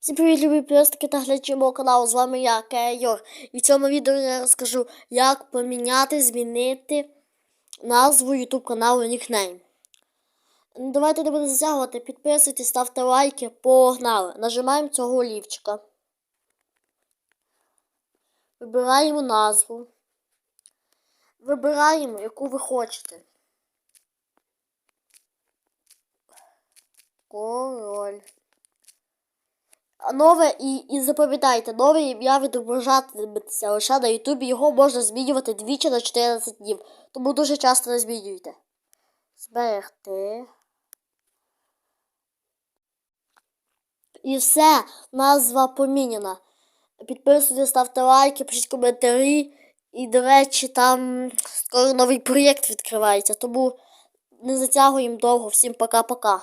Всім привіт, любі підписники та глядачі мого каналу. З вами я, Кейор. І в цьому відео я розкажу, як поміняти, змінити назву YouTube каналу нікнейм. Ну, Давайте не будемо затягувати. Підписуйтесь, ставте лайки, погнали. Нажимаємо цього олівчика. Вибираємо назву. Вибираємо, яку ви хочете. Король. Нове і, і запам'ятайте, нове ім'я відображатиметься лише на Ютубі. Його можна змінювати двічі на 14 днів. Тому дуже часто не змінюйте. Зберегти. І все, назва поміняна. Підписуйтесь, ставте лайки, пишіть коментарі. І, до речі, там скоро новий проєкт відкривається. Тому не затягуємо довго. Всім пока-пока.